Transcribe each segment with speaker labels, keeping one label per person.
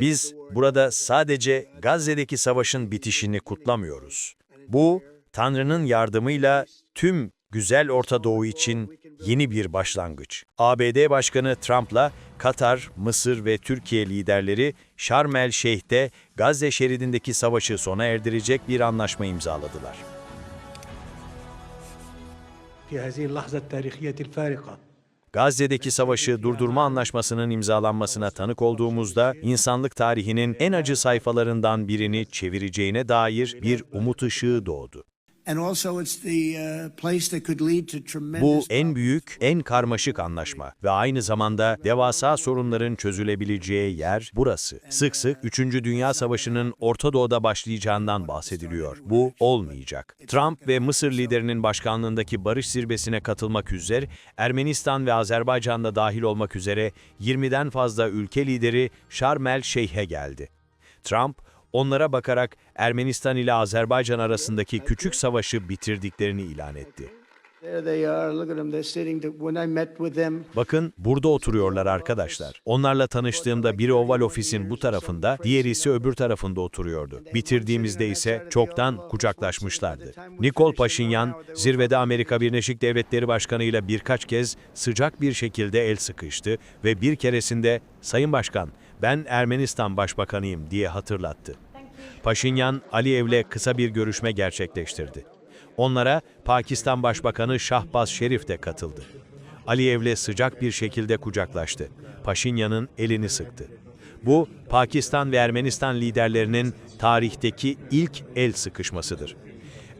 Speaker 1: Biz
Speaker 2: of the war.
Speaker 1: burada sadece Gazze'deki savaşın bitişini kutlamıyoruz. Bu, Tanrı'nın yardımıyla tüm güzel Orta Doğu için yeni bir başlangıç. ABD Başkanı Trump'la Katar, Mısır ve Türkiye liderleri Şarm el Şeyh'te Gazze şeridindeki savaşı sona erdirecek bir anlaşma imzaladılar.
Speaker 3: في هذه اللحظة التاريخية الفارقة
Speaker 1: Gazze'deki savaşı durdurma anlaşmasının imzalanmasına tanık olduğumuzda insanlık tarihinin en acı sayfalarından birini çevireceğine dair bir umut ışığı doğdu.
Speaker 2: And also it's the place that could lead to
Speaker 1: Bu en büyük, en karmaşık anlaşma ve aynı zamanda devasa sorunların çözülebileceği yer burası. Sık sık 3. Dünya Savaşı'nın Orta Doğu'da başlayacağından bahsediliyor. Bu olmayacak. Trump ve Mısır liderinin başkanlığındaki barış zirvesine katılmak üzere Ermenistan ve Azerbaycan'da dahil olmak üzere 20'den fazla ülke lideri Şarm el Şeyh'e geldi. Trump, onlara bakarak Ermenistan ile Azerbaycan arasındaki küçük savaşı bitirdiklerini ilan etti. Bakın burada oturuyorlar arkadaşlar. Onlarla tanıştığımda biri Oval Ofis'in bu tarafında, diğeri ise öbür tarafında oturuyordu. Bitirdiğimizde ise çoktan kucaklaşmışlardı. Nikol Paşinyan, zirvede Amerika Birleşik Devletleri Başkanı ile birkaç kez sıcak bir şekilde el sıkıştı ve bir keresinde "Sayın Başkan, ben Ermenistan Başbakanıyım." diye hatırlattı. Paşinyan, Aliyev'le kısa bir görüşme gerçekleştirdi. Onlara Pakistan Başbakanı Şahbaz Şerif de katıldı. Aliyev'le sıcak bir şekilde kucaklaştı. Paşinyan'ın elini sıktı. Bu, Pakistan ve Ermenistan liderlerinin tarihteki ilk el sıkışmasıdır.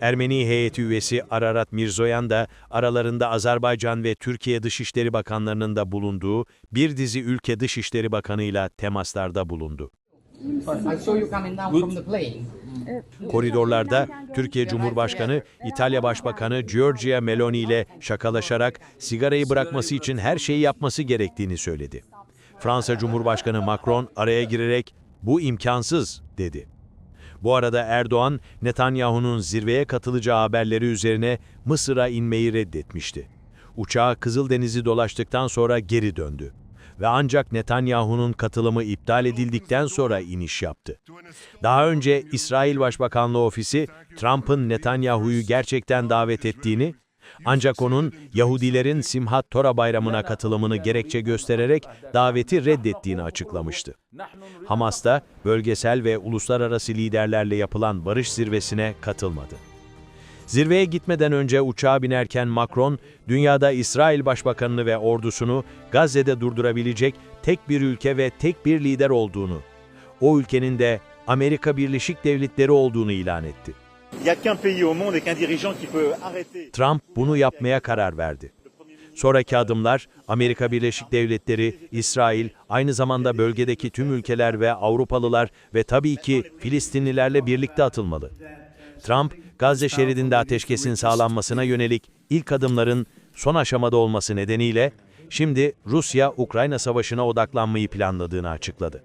Speaker 1: Ermeni heyeti üyesi Ararat Mirzoyan da aralarında Azerbaycan ve Türkiye Dışişleri Bakanlarının da bulunduğu bir dizi ülke Dışişleri Bakanıyla temaslarda bulundu.
Speaker 4: I saw you coming down from the plane.
Speaker 1: Koridorlarda Türkiye Cumhurbaşkanı, İtalya Başbakanı Giorgia Meloni ile şakalaşarak sigarayı bırakması için her şeyi yapması gerektiğini söyledi. Fransa Cumhurbaşkanı Macron araya girerek bu imkansız dedi. Bu arada Erdoğan, Netanyahu'nun zirveye katılacağı haberleri üzerine Mısır'a inmeyi reddetmişti. Uçağı Kızıldeniz'i dolaştıktan sonra geri döndü ve ancak Netanyahu'nun katılımı iptal edildikten sonra iniş yaptı. Daha önce İsrail Başbakanlığı Ofisi Trump'ın Netanyahu'yu gerçekten davet ettiğini, ancak onun Yahudilerin Simhat Tora bayramına katılımını gerekçe göstererek daveti reddettiğini açıklamıştı. Hamas da bölgesel ve uluslararası liderlerle yapılan barış zirvesine katılmadı. Zirveye gitmeden önce uçağa binerken Macron, dünyada İsrail Başbakanını ve ordusunu Gazze'de durdurabilecek tek bir ülke ve tek bir lider olduğunu, o ülkenin de Amerika Birleşik Devletleri olduğunu ilan etti. Trump bunu yapmaya karar verdi. Sonraki adımlar Amerika Birleşik Devletleri, İsrail, aynı zamanda bölgedeki tüm ülkeler ve Avrupalılar ve tabii ki Filistinlilerle birlikte atılmalı. Trump, Gazze şeridinde ateşkesin sağlanmasına yönelik ilk adımların son aşamada olması nedeniyle şimdi Rusya-Ukrayna savaşına odaklanmayı planladığını açıkladı.